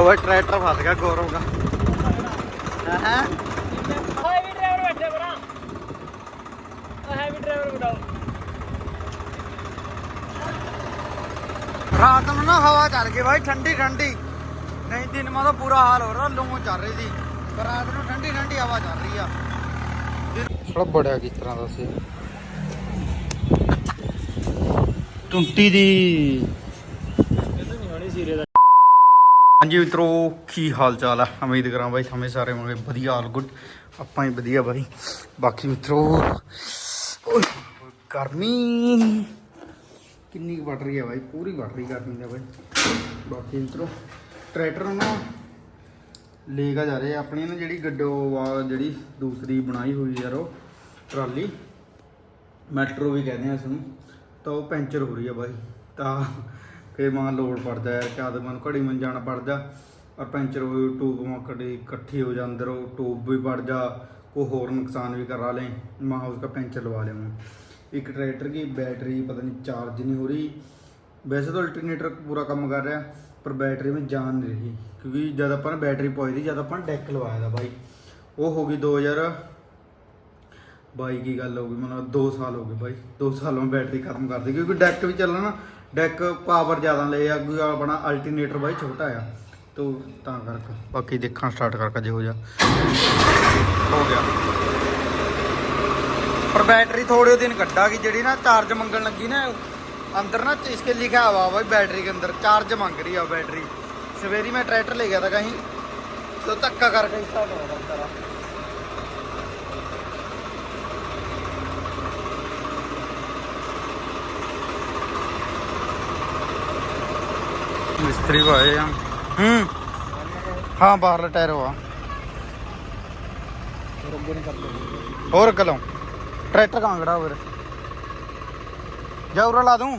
ਉਹ ਟਰੈਕਟਰ ਫਸ ਗਿਆ ਗੌਰਵ ਦਾ ਹਾਂ? ਹੈਵੀ ਡਰਾਈਵਰ ਬੈਠੇ ਬਰਾ ਹੈਵੀ ਡਰਾਈਵਰ ਬਤਾਓ ਰਾਤ ਨੂੰ ਨਾ ਹਵਾ ਚੱਲ ਗਈ ਬਾਈ ਠੰਡੀ ਠੰਡੀ। ਨਹੀਂ ਦਿਨ ਮਾ ਤਾਂ ਬੁਰਾ ਹਾਲ ਹੋ ਰਿਹਾ ਲੂ ਚੱਲ ਰਹੀ ਸੀ। ਪਰ ਰਾਤ ਨੂੰ ਠੰਡੀ ਠੰਡੀ ਹਵਾ ਚੱਲ ਰਹੀ ਆ। ਥੋੜਾ ਬੜਿਆ ਕਿਸ ਤਰ੍ਹਾਂ ਦਾ ਸੀ। ਟੁੰਟੀ ਦੀ ਇਹ ਨਹੀਂ ਹੋਣੀ ਸੀਰੀਅਸ ਹਾਂਜੀ ਮਿੱਤਰੋ, ਕੀ ਹਾਲ ਚਾਲ ਆ? ਉਮੀਦ ਕਰਾਂ ਬਾਈ ਸਮੇਂ ਸਾਰੇ ਹੋਣਗੇ ਵਧੀਆ ਆਲ ਗੁੱਡ ਆਪਾਂ ਹੀ ਵਧੀਆ ਬਾਈ। ਬਾਕੀ ਮਿੱਤਰੋ, ਓਏ, ਗਰਮੀ। ਕਿੰਨੀ ਕੁ ਵੱਧ ਰਹੀ ਹੈ ਬਾਈ, ਪੂਰੀ ਵੱਧ ਰਹੀ ਗਰਮੀ ਦਾ ਬਾਈ। ਬਾਕੀ ਮਿੱਤਰੋ, ਟਰੈਕਟਰ ਨਾ ਲੈ ਕੇ ਜਾ ਰਹੇ ਆਪਣੀ ਨਾ ਜਿਹੜੀ ਗੱਡੋ ਵਾ ਜਿਹੜੀ ਦੂਸਰੀ ਬਣਾਈ ਹੋਈ ਯਾਰ, ਉਹ ਟਰਾਲੀ, ਮੈਟਰੋ ਵੀ ਕਹਿੰਦੇ ਆ ਇਸ ਨੂੰ, ਤਾਂ ਉਹ ਪੈਂਚਰ ਹੋ ਰਹੀ ਆ ਬਾਈ। ਤਾਂ ਕਿ ਮਾਂ ਲੋੜ ਪੜਦਾ ਯਾਰ ਕਿ ਆਦਮ ਨੂੰ ਘੜੀ ਮਨ ਜਾਣਾ ਪੜਦਾ ਔਰ ਪੈਂਚਰ ਹੋਈ ਟੂਬ ਮਾਂ ਕੜੀ ਇਕੱਠੀ ਹੋ ਜਾਂਦੇ ਰੋ ਟੂਬ ਵੀ ਪੜ ਜਾ ਕੋ ਹੋਰ ਨੁਕਸਾਨ भी करा लें माँ उसका पंचर लगा लें एक ट्रैक्टर की बैटरी पता नहीं चार्ज नहीं हो रही वैसे तो अल्टरनेटर पूरा काम कर रहा है पर बैटरी में जान नहीं रही क्योंकि जब अपन बैटरी पाई थी जब अपन डेक लवाया था भाई वो होगी दो हज़ार बाई की गल होगी मतलब दो साल हो गए भाई दो सालों में बैटरी खत्म कर दी क्योंकि डेक भी चलना ना ਡੈਕ ਪਾਵਰ ਜ਼ਿਆਦਾ ਲੈ ਆ, ਕੋਈ ਆਪਣਾ ਅਲਟਰਨੇਟਰ ਬਾਈ ਛੋਟਾ ਆ, ਤੋ ਤਾਂ ਕਰਕੇ। ਬਾਕੀ ਦੇਖਾਂ ਸਟਾਰਟ ਕਰਕੇ ਜਿਹੋ ਜਾ ਹੋ ਗਿਆ। ਪਰ ਬੈਟਰੀ ਥੋੜੇ ਦਿਨ ਕੱਢਾ ਕਿ ਜਿਹੜੀ ਨਾ ਚਾਰਜ ਮੰਗਣ ਲੱਗੀ ਨਾ, ਅੰਦਰ ਨਾ ਇਸ ਲਿਖਿਆ ਹਵਾ ਵਾ ਬੈਟਰੀ ਦੇ ਅੰਦਰ ਚਾਰਜ ਮੰਗ ਰਹੀ ਆ ਬੈਟਰੀ ਸਵੇਰੀ ਮੈਂ ਟਰੈਕਟਰ ਲੈ ਗਿਆ ਤਾਂ ਕਹੀਂ, ਤੋ ਧੱਕਾ ਕਰਕੇ ਸਟਾਰਟ ਹੋ ਗਿਆ ਮਿਸਤਰੀ ਭਾਏ ਆ। ਹੂੰ। ਹਾਂ ਬਾਹਰਲਾ ਟਾਇਰ ਹੋਆ। ਹੋਰ ਕਲੋਂ ਟਰੈਕਟਰ ਕਾਂਗੜਾ ਫਿਰ? ਜਾ ਉਰਾ ਲਾ ਦੂੰ।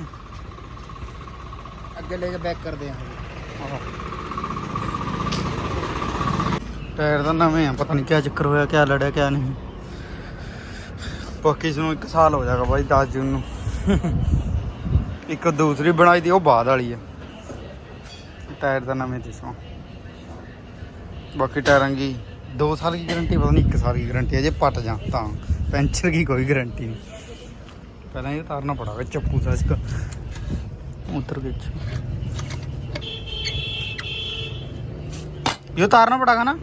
ਅੱਗੇ ਲੈ ਕੇ ਬੈਕ ਕਰਦੇ ਆ। ਟਾਇਰ ਤਾਂ ਨਵੇਂ ਆ ਪਤਾ ਨਹੀਂ ਕਿਆ ਚੱਕਰ ਹੋਇਆ ਕਿਆ ਲੜਿਆ ਕਿਆ ਨਹੀਂ। ਬਾਕੀ ਇਸ ਨੂੰ 1 ਸਾਲ ਹੋ ਜਾਗਾ ਬਾਈ 10 ਜੂਨ ਨੂੰ। ਇੱਕ ਦੂਸਰੀ ਬਣਾਈ ਦੀ ਉਹ ਬਾਅਦ ਵਾਲੀ ਆ। ਟਾਇਰ ਤਾਂ ਨਵੇਂ ਤੇ ਸੋ ਬਾਕੀ ਟਾਇਰਾਂ ਦੀ 2 ਸਾਲ ਦੀ ਗਾਰੰਟੀ ਪਤਾ ਨਹੀਂ 1 ਸਾਲ ਦੀ ਗਾਰੰਟੀ ਹੈ ਜੇ ਪਟ ਜਾ ਤਾਂ ਪੈਂਚਰ ਦੀ ਕੋਈ ਗਾਰੰਟੀ ਨਹੀਂ ਪਹਿਲਾਂ ਇਹ ਤਾਰਨਾ ਪੜਾਗਾ ਚੱਪੂ सा इसका उतर के ये उतारना पड़ेगा ना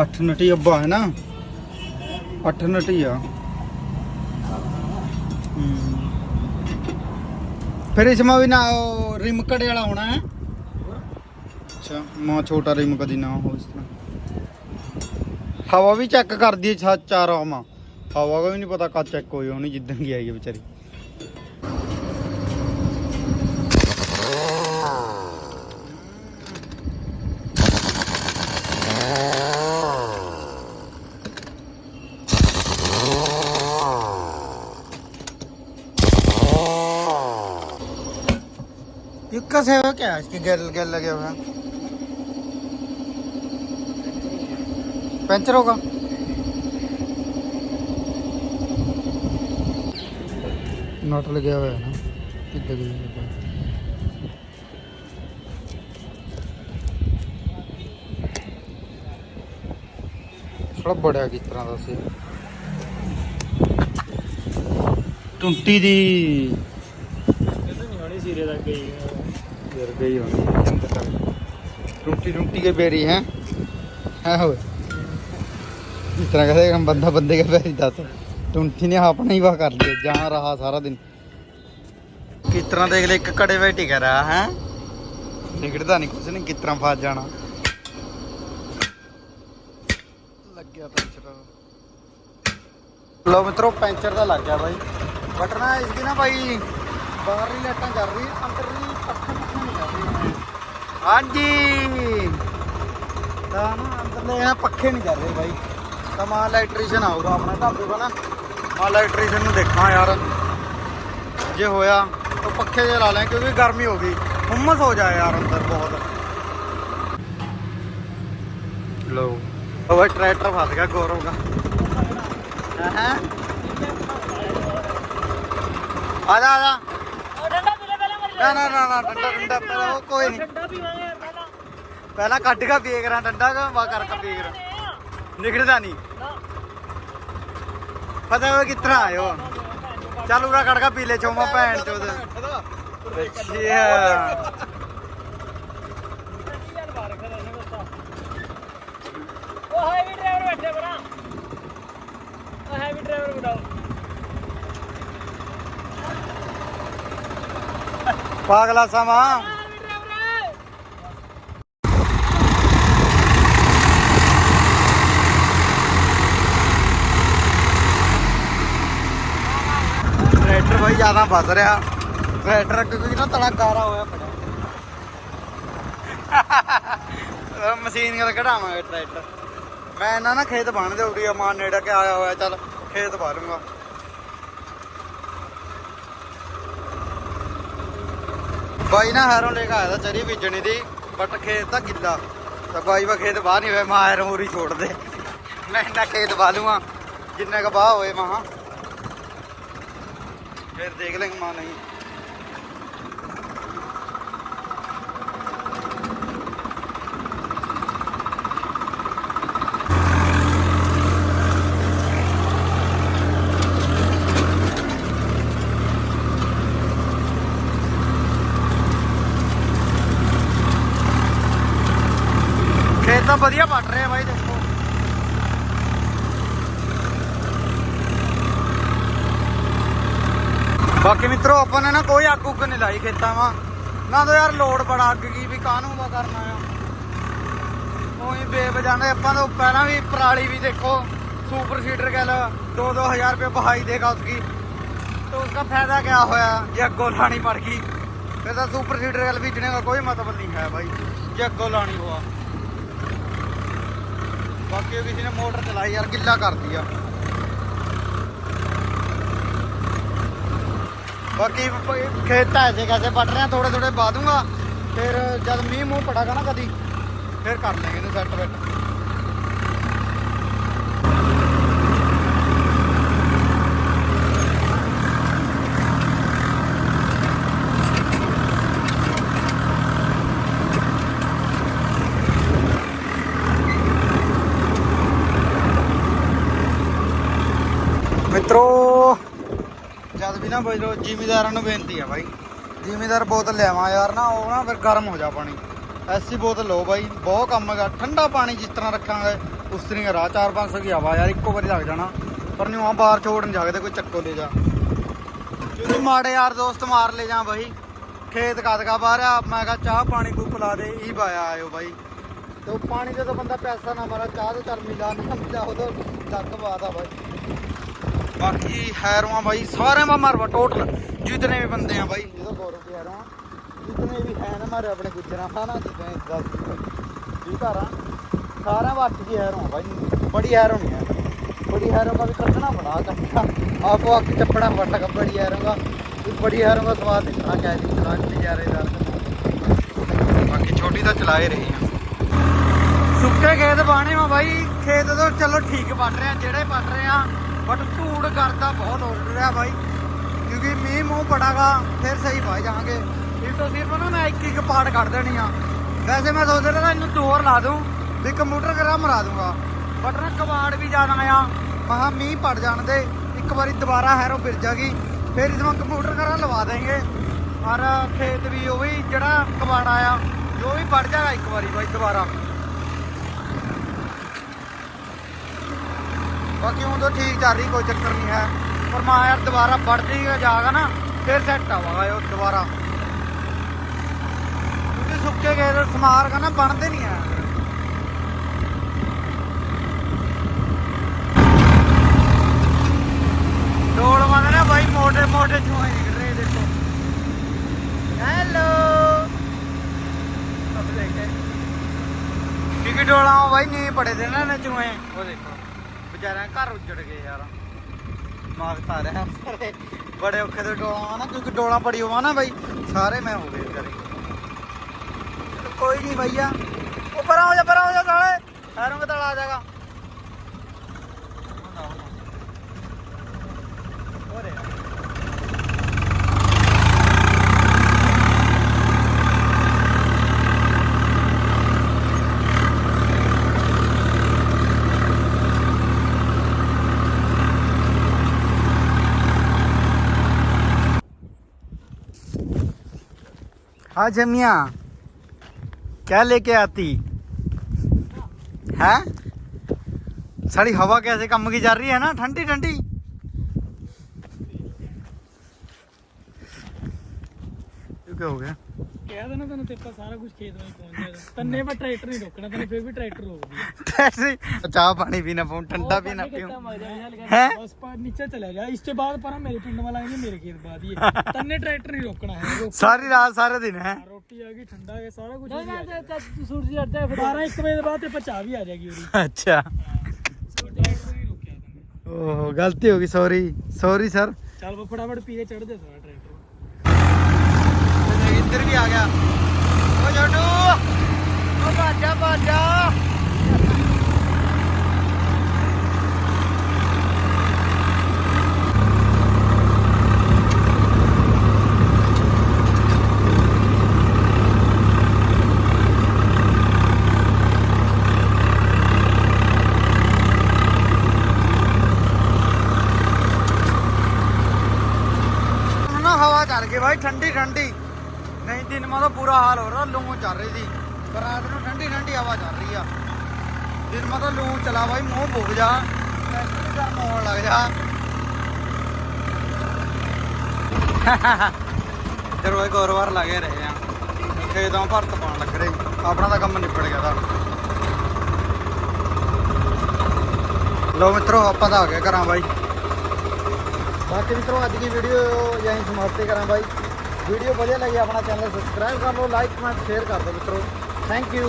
ਅੱਠ ਨਟੀ ਅੱਬਾ ਹੈ ਨਾ? ਅੱਠ ਨਟੀ ਆ। ਫਿਰ ਇਸ ਮਾ ਵੀ ਨਾ ਰਿਮ ਕੜੇ ਵਾਲਾ ਹੋਣਾ ਹੈ। ਅੱਛਾ, ਮਾ ਛੋਟਾ ਰਿਮ ਕਦੀ ਨਾ ਹੋ ਇਸ ਤਰ੍ਹਾਂ। ਹਵਾ ਵੀ ਚੈੱਕ ਕਰਦੀ ਹੈ ਚਾਰ ਆਮਾ ਹਵਾ ਦਾ ਵੀ ਨਹੀਂ ਪਤਾ ਕਦ ਚੈੱਕ ਹੋਈ ਹੋਣੀ ਜਿੱਦਾਂ ਕੀ ਆਈ ਹੈ ਵਿਚਾਰੀ। कैसे है क्या इसके गैल गैल लगे हुए हैं पंचर होगा नट लगे हुए है ना कितने की ਥੋੜਾ ਬੜਿਆ ਕਿਸ ਤਰ੍ਹਾਂ ਦਾ ਸੀ ਟੁੰਟੀ ਦੀ ਇਹ ਨਹੀਂ ਹੋਣੀ ਸੀਰੀਅਸ ਅੱਗੇ ਹੀ गिर गई होनी अंदर तक टूटी टूटी के बेरी हैं है हो इस तरह कहते हम बंदा बंदे के पैरी दस टूटी ने अपना ही वाह कर लिया जहाँ रहा सारा दिन किस तरह देख ले एक कड़े पे टिका रहा है निकलता नहीं कुछ नहीं किस तरह फंस जाना लग गया पंचर लो मित्रों पंचर तो लग गया भाई बट ना इसकी ना भाई ਬਾਹਰਲੀ ਲਾਈਟਾਂ ਚੱਲ ਰਹੀ ਅੰਦਰਲੀ ਪੱਖੇ ਪੱਖੇ ਨਹੀਂ ਚੱਲ ਰਹੀ ਹਾਂਜੀ। ਤਾਂ ਨਾ ਅੰਦਰਲੇ ਨਾ ਪੱਖੇ ਨਹੀਂ ਚੱਲ ਰਹੇ ਬਾਈ। ਤਾਂ ਮਾ ਇਲੈਕਟ੍ਰੀਸ਼ੀਅਨ ਆਊਗਾ ਆਪਣਾ, ਢਾਬੇ ਕੋਲ ਨਾ। ਮਾ ਇਲੈਕਟ੍ਰੀਸ਼ੀਅਨ ਨੂੰ ਦੇਖਾਂ ਯਾਰ। ਜੇ ਹੋਇਆ ਤਾਂ ਪੱਖੇ ਜੇ ਲਾ ਲੈ ਕਿਉਂਕਿ ਗਰਮੀ ਹੋ ਗਈ। ਹੁਮਸ ਹੋ ਜਾਏ ਯਾਰ ਅੰਦਰ ਬਹੁਤ। ਲੋ ਉਹ ਟਰੈਕਟਰ ਫਸ ਗਿਆ ਗੌਰਵ ਦਾ ਹਾਂ? ਆ ਜਾ ਆ ਜਾ ਉਹ ਠੰਡਾ ਪੀ ਲੈ ਪਹਿਲਾਂ ਮਰ ਨਾ ਨਾ ਨਾ ਨਾ ਠੰਡਾ ਠੰਡਾ ਪਹਿਲਾਂ ਉਹ ਕੋਈ ਨਹੀਂ। ਠੰਡਾ ਪੀਵਾਂਗੇ ਯਾਰ ਪਹਿਲਾਂ। ਪਹਿਲਾਂ ਕੱਢ ਕੇ ਪੀ ਕਰਾਂ ਠੰਡਾ ਕਾ ਵਾ ਕਰਕੇ ਪੀ ਕਰਾਂ? ਨਿਕਲਦਾ ਨਹੀਂ। ਨਾ। ਪਤਾ ਉਹ ਕਿਤਨਾ ਆਇਓ। ਚੱਲ ਉਰਾ ਕੱਢ ਕੇ ਪੀ ਲੈ ਚੋਮਾ ਭੈਣ ਚੋਦ। ਅੱਛਾ ਯਾਰ ਬਾਹਰ ਖੜਾ ਨਹੀਂ ਬਸਤਾ ਉਹ ਹੈਵੀ ਡਰਾਈਵਰ ਬੈਠੇ ਬਰਾ ਉਹ ਹੈਵੀ ਡਰਾਈਵਰ ਬੁਲਾਓ ਪਾਗਲਾ ਸਮਾਂ। ਟਰੈਕਟਰ ਭਾਈ ਜ਼ਿਆਦਾ ਫਸ ਰਿਹਾ। ਟਰੈਕਟਰ ਕਿਉਂਕਿ ਨਾ ਤਲਾ ਗਾਰਾ ਹੋਇਆ ਪੜਾ ਮਸ਼ੀਨ ਨਾਲ ਕਢਾਵਾਂਗੇ ਟਰੈਕਟਰ। ਮੈਂ ਇਹਨਾਂ ਨਾ ਖੇਤ ਬਣ ਦੇ ਉਰੀ ਮਾਨ ਨੇੜਾ ਕੇ ਆਇਆ ਹੋਇਆ, ਚੱਲ ਖੇਤ ਪਾ ਬਾਈ ਨਾ ਹੈਰੋਂ ਲੈ ਕੇ ਆਇਆ ਤਾਂ ਚਰੀ ਬੀਜਣੀ ਦੀ ਬਟ ਖੇਤ ਤਾਂ ਗਿੱਲਾ। ਤਾਂ ਬਾਈ ਵਾ ਖੇਤ ਬਾਹਰ ਨਹੀਂ ਹੋਇਆ, ਮੈਂ ਹੈਰੋਂ ਉਰੀ ਛੋੜ ਦੇ ਮੈਂ ਨਾ ਖੇਤ ਪਾ ਲੂੰਗਾ, ਜਿੰਨੇ ਕ ਬਾਹ ਹੋਏ ਮਹਾ ਫਿਰ ਦੇਖ ਲੈਂਗੇ ਮਾਂ ਨਹੀਂ ਖੇਤ ਤਾਂ ਵਧੀਆ ਪੱਟ ਰਹੇ ਆ ਬਾਈ ਦੇਖੋ ਬਾਕੀ ਮਿੱਤਰੋ ਆਪਾਂ ਨੇ ਨਾ ਕੋਈ ਆਗੂ ਕਿ ਨਹੀਂ ਲਾਈ ਖੇਤਾਂ ਵਾ ਨਾ ਤਾਂ ਯਾਰ ਲੋਡ ਬੜਾ ਅੱਗ ਗਈ ਵੀ ਕਾਹਨੂੰ ਵਾ ਕਰਨਾ ਆ ਉਹੀ ਬੇਵਜਾਨੇ ਆਪਾਂ ਤੋਂ ਪਹਿਲਾਂ ਵੀ ਪਰਾਲੀ ਵੀ ਦੇਖੋ सुपर सीटर कह लो दो दो हजार रुपये बहाई देगा उसकी तो उसका फायदा क्या होया ये अग्गो लानी पड़ गई फिर तो सुपर सीटर गल बेचने का कोई मतलब नहीं है भाई ये अग्गो लानी हुआ बाकी किसी ने मोटर चलाई यार गिला कर दिया ਬਾਕੀ ਖੇਤ ਐਸੇ ਕੈਸੇ ਵੱਢ ਰਿਆ ਥੋੜੇ ਥੋੜੇ ਬਾਦੂਗਾ ਫਿਰ ਜਦ ਮੀਂਹ ਮੂੰਹ ਪੜਾਗਾ ਨਾ ਕਦੀ, ਫਿਰ ਕਰ ਲਾਂਗੇ ਇਹਨੂੰ ਸੈੱਟ ਬੈਟ ਨਾ ਬਜਰੋ ਜ਼ਿਮੀਦਾਰਾਂ ਨੂੰ ਬੇਨਤੀ ਆ ਬਾਈ। ਜ਼ਿਮੀਦਾਰ ਬੋਤਲ ਲਿਆਵਾਂ ਯਾਰ ਨਾ, ਉਹ ਨਾ ਫਿਰ ਗਰਮ ਹੋ ਜਾ ਪਾਣੀ। ਐਸੀ ਬੋਤਲ ਲਓ ਬਾਈ, ਬਹੁਤ ਕੰਮ ਹੈਗਾ। ਠੰਡਾ ਪਾਣੀ ਜਿਸ ਤਰ੍ਹਾਂ ਰੱਖਾਂਗੇ, ਉਸ ਤਰ੍ਹਾਂ ਰਾਹ 4-500 ਦੀ ਹਵਾ ਯਾਰ, ਇੱਕੋ ਵਾਰੀ ਲੱਗ ਜਾਣਾ। ਪਰ ਨਹੀਂ ਆ ਬਾਹਰ ਛੋੜ ਨਹੀਂ ਜਾਗਦੇ, ਕੋਈ ਚੱਕੋ ਲੈ ਜਾ। ਜਦੋਂ ਮਾੜੇ ਯਾਰ ਦੋਸਤ ਮਾਰ ਲੈ ਜਾ ਬਾਈ, ਖੇਤ ਕਦਕਾ ਬਾਹਰਿਆ ਮੈਂ ਕਿਹਾ ਚਾਹ ਪਾਣੀ ਕੋਈ ਪਿਲਾ ਦੇ ਹੀ ਪਾਇਆ ਆਇਓ ਬਾਈ। ਤੇ ਉਹ ਪਾਣੀ ਦੇ ਤਾਂ ਬੰਦਾ ਪੈਸਾ ਨਾ ਮਾਰਾ, ਚਾਹ ਤੇ ਚਰਮੀ ਮਿਲਾ ਨਾ ਮਿਲਾ, ਉਦੋਂ ਚੱਕ ਬਾਦਾ ਬਾਈ। ਬਾਕੀ ਹੈਰੋਂ ਬਾਈ ਸਾਰਿਆਂ ਦਾ ਮਰਵਾ ਟੋਟਲ ਜਿਤਨੇ ਵੀ ਬੰਦੇ ਆ ਬਾਈ। ਇਹਦਾ ਗੌਰਵ ਤੇ ਹੈਰੋਂ ਜਿਤਨੇ ਵੀ ਹੈ ਨਾ ਮਾਰੇ ਆਪਣੇ ਗੁੱਜਰਾਂ ਖਾਣਾ ਜਿਵੇਂ 10 20 ਘਰਾਂ ਸਾਰਿਆਂ ਵਾਸਤੇ ਹੀ ਹੈਰੋਂ ਬਾਈ। ਬੜੀ ਹੈਰੋਂ ਹੈ ਬੜੀ ਹੈਰੋਂ ਦਾ ਵੀ ਕੱਢਣਾ ਬਣਾ ਕੱਢਣਾ ਆਪੋ ਅੱਖ ਚੱਪੜਾ ਫਟਕ ਬੜੀ ਹੈਰੋਂ ਦਾ। ਬੜੀ ਹੈਰੋਂ ਦਾ ਸਵਾਦ ਦੇਖਣਾ ਚਾਹੀਦੀ ਦਿਖਾਣ ਨਜ਼ਾਰੇਦਾਰ ਬਾਕੀ ਛੋਟੀ ਤਾਂ ਚਲਾਏ ਰਹੀ ਆ। ਸੁੱਕੇ ਖੇਤ ਬਾਣੇ ਮਾ ਬਾਈ। ਖੇਤ ਤੋਂ ਚਲੋ ਠੀਕ ਪੱਟ ਰਿਹਾ, ਜਿਹੜੇ ਪੱਟ ਰਹੇ ਆ ਬਟ ਧੂੜ ਕਰਦਾ ਬਹੁਤ ਹੋ ਰਿਹਾ ਬਾਈ। ਕਿਉਂਕਿ ਮੀਂਹ ਮੂੰਹ ਪੜਾਗਾ, ਫਿਰ ਸਹੀ ਪਾ ਜਾਾਂਗੇ ਇਸ ਤੋਂ ਸਿਰਫ ਨਾ ਮੈਂ ਇੱਕ ਇੱਕ ਪਾਰਟ ਕੱਢ ਦੇਣੀ ਆ। ਵੈਸੇ ਮੈਂ ਸੋਚ ਰਿਹਾ ਇਹਨੂੰ ਦੋਰ ਲਾ ਦੂੰ, ਵੀ ਕੰਪਿਊਟਰ ਕਰਾ, ਮਰਾ ਦੂੰਗਾ। ਬਟ ਨਾ ਕਬਾੜ ਵੀ ਜਾਣਾ ਆ ਮਹਾ ਮੀਂਹ ਪੜ ਜਾਣ ਦੇ, ਇੱਕ ਵਾਰੀ ਦੁਬਾਰਾ ਹੈਰੋ ਫਿਰ ਜਾਗੀ, ਫਿਰ ਇਸ ਇਹਨੂੰ ਕੰਪਿਊਟਰ ਕਰਾ, ਲਵਾ ਦੇਂਗੇ। ਔਰ ਖੇਤ ਵੀ ਉਹ ਵੀ ਜਿਹੜਾ ਕਬਾੜ ਆਇਆ ਜੋ ਵੀ ਪੜ ਜਾਗਾ ਇੱਕ ਵਾਰੀ ਬਾਈ ਦੁਬਾਰਾ। ਬਾਕੀ ਹੁਣ ਤਾਂ ਠੀਕ ਚੱਲ ਰਹੀ, ਕੋਈ ਚੱਕਰ ਨਹੀਂ ਹੈ। ਪਰ ਮੈਂ ਯਾਰ ਦੁਬਾਰਾ ਵੱਢ ਜੀਗਾ ਜਾਗਾ ਨਾ, ਫਿਰ ਸੈੱਟ ਆਵਾਗਾ ਉਹ ਦੁਬਾਰਾ। ਕਿਉਂਕਿ ਸੁੱਕੇ ਗਏ ਤਾਂ ਸਮਾਰ ਕਾ ਨਾ, ਬਣਦੇ ਨਹੀਂ ਆ। ਡੋਲ ਮੰਨ ਨਾ ਬਾਈ ਮੋਟੇ ਮੋਟੇ ਚੂਹੇ ਨਿਕਲ ਰਹੇ ਦੇਖੋ ਹੈਲੋ। ਅਬ ਦੇਖੇ ਕਿਉਂਕਿ ਡੋਲਾਂ ਉਹ ਬਾਈ, ਨਹੀਂ ਪੜੇ ਵਿਚਾਰਿਆਂ ਘਰ ਉੱਜੜ ਗਏ ਯਾਰ। ਮਾਗਤਾ ਰਿਹਾ ਸਾਰੇ। ਬੜੇ ਔਖੇ ਤੇ ਡੋਲਾਂ ਵਾ ਨਾ, ਕਿਉਂਕਿ ਡੋਲਾਂ ਬੜੀ ਹੋਵਾ ਨਾ ਬਾਈ, ਸਾਰੇ ਮੈਂ ਹੋ ਗਏ ਕਰੇ ਕੋਈ ਨਹੀਂ ਭਈਆ। ਉਹ ਪਰਾਂ ਹੋ ਜਾ, ਪਰਾਂ ਹੋ ਜਾ ਸਾਲੇ ਹੈਰੋਂ ਕੇ ਆ ਜਾਗਾ हाँ जमिया, क्या लेके आती? है? सारी हवा कैसे कम की जा रही है ना, ठंडी ठंडी? क्या हो गया? ਕਹਿ ਦੇਣਾ ਤੈਨੂੰ ਤੇ ਆਪਾਂ ਸਾਰਾ ਕੁਝ ਖੇਤ ਵਿੱਚ ਪਹੁੰਚ ਰੋਟੀ ਆ ਗਈ ਠੰਡਾ ਆ ਗਿਆ ਵੀ ਆ ਜਾਏਗੀ ਹੋ ਗਈ ਸੌਰੀ ਸੌਰੀ ਸਰ ਚੱਲ ਫਟਾਫਟ ਪੀ ਕੇ ਚੜ੍ਹ इधर भी आ गया। ओ छोटू ओ भाग जा भाई ठंडी ठंडी। ਦਿਨਮਾ ਦਾ ਪੂਰਾ ਹਾਲ ਹੋ ਰਿਹਾ, ਲੂ ਚੱਲ ਰਹੀ ਸੀ। ਪਰ ਰਾਤ ਨੂੰ ਠੰਡੀ ਠੰਡੀ ਹਵਾ ਚੱਲ ਰਹੀ ਆ। ਦਿਨਮਾ ਤਾਂ ਲੂ ਚਲਾ ਬਾਈ, ਮੂੰਹ ਭੁੱਗ ਜਾ। ਮੈਂ ਮੋਣ ਲੱਗ ਜਾ। ਚਲੋ ਇੱਕ ਹੋਰ ਵਾਰ ਲਾਗੇ ਰਹੇ ਆ। ਖੇਤਾਂ ਭਰਤ ਪਾਉਣ ਲੱਗ ਰਹੇ। ਆਪਣਾ ਤਾਂ ਕੰਮ ਨਿਬੜ ਗਿਆ ਤਾਂ। ਲੋ ਮਿੱਤਰੋ, ਆਪਾਂ ਤਾਂ ਆ ਗਏ ਕਰਾਂ ਬਾਈ। ਬਾਕੀ ਮਿੱਤਰੋ, ਅੱਜ ਦੀ ਵੀਡੀਓ ਜਾਂ ਸਮਾਪਤ ਕਰਾਂ ਬਾਈ। ਵੀਡੀਓ ਵਧੀਆ ਲੱਗੀ, ਆਪਣਾ ਚੈਨਲ ਸਬਸਕ੍ਰਾਈਬ ਕਰ ਲਓ ਲਾਈਕ ਕਮੈਂਟ ਸ਼ੇਅਰ ਕਰ ਦਿਓ ਮਿੱਤਰੋ। Thank you